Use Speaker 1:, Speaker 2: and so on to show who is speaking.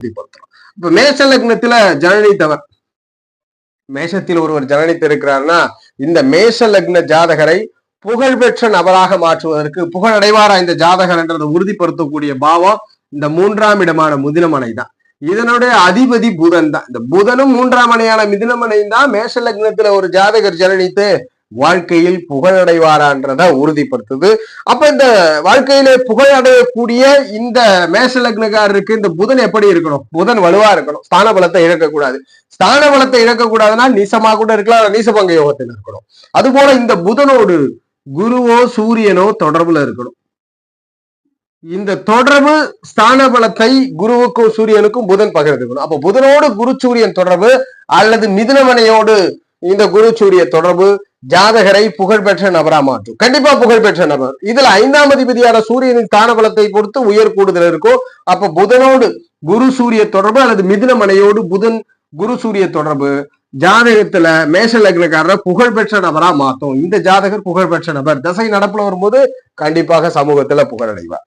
Speaker 1: உறுதிப்படுத்துறோம் இப்ப மேஷ லக்னத்துல ஜனனித்தவர் மேஷத்தில் ஒருவர் ஜனனித்து இருக்கிறார்னா இந்த மேஷ லக்ன ஜாதகரை புகழ்பெற்ற நபராக மாற்றுவதற்கு புகழடைவாரா இந்த ஜாதகர் என்றதை உறுதிப்படுத்தக்கூடிய பாவம் இந்த மூன்றாம் இடமான முதினமனை தான். இதனுடைய அதிபதி புதன் தான். இந்த புதனும் மூன்றாம் அணையான மிதினமனை தான். மேஷ லக்னத்துல ஒரு ஜாதகர் ஜனனித்து வாழ்க்கையில் புகழடைவாரான்றத உறுதிப்படுத்துது. அப்ப இந்த வாழ்க்கையில புகழ் அடையக்கூடிய இந்த மேஷ லக்னக்காரருக்கு இந்த புதன் எப்படி இருக்கணும்? புதன் வலுவா இருக்கணும். ஸ்தான பலத்தை இழக்கக்கூடாது. ஸ்தான பலத்தை இழக்கக்கூடாதுன்னா நீசமா கூட இருக்கலாம் நீசபங்க யோகத்தில் இருக்கணும். அதுபோல இந்த புதனோடு குருவோ சூரியனோ தொடர்புல இருக்கணும். இந்த தொடர்பு ஸ்தான பலத்தை குருவுக்கும் சூரியனுக்கும் புதன் பகிர்ந்துக்கணும். அப்ப புதனோடு குரு சூரியன் தொடர்பு அல்லது மிதுனமனையோடு இந்த குரு சூரிய தொடர்பு ஜாதகரை புகழ்பெற்ற நபரா மாற்றும். கண்டிப்பா புகழ்பெற்ற நபர். இதுல ஐந்தாம் அதிபதியான சூரியனின் காணபலத்தை பலத்தை பொறுத்து உயர் கூடுதல் இருக்கும். அப்ப புதனோடு குரு சூரிய தொடர்பு அல்லது மிதுனமனையோடு புதன் குரு சூரிய தொடர்பு ஜாதகத்துல மேஷ லக்னக்காரர் புகழ்பெற்ற நபரா மாத்தும் இந்த ஜாதகர் புகழ்பெற்ற நபர். தசை நடப்புல வரும்போது கண்டிப்பாக சமூகத்துல புகழடைவார்.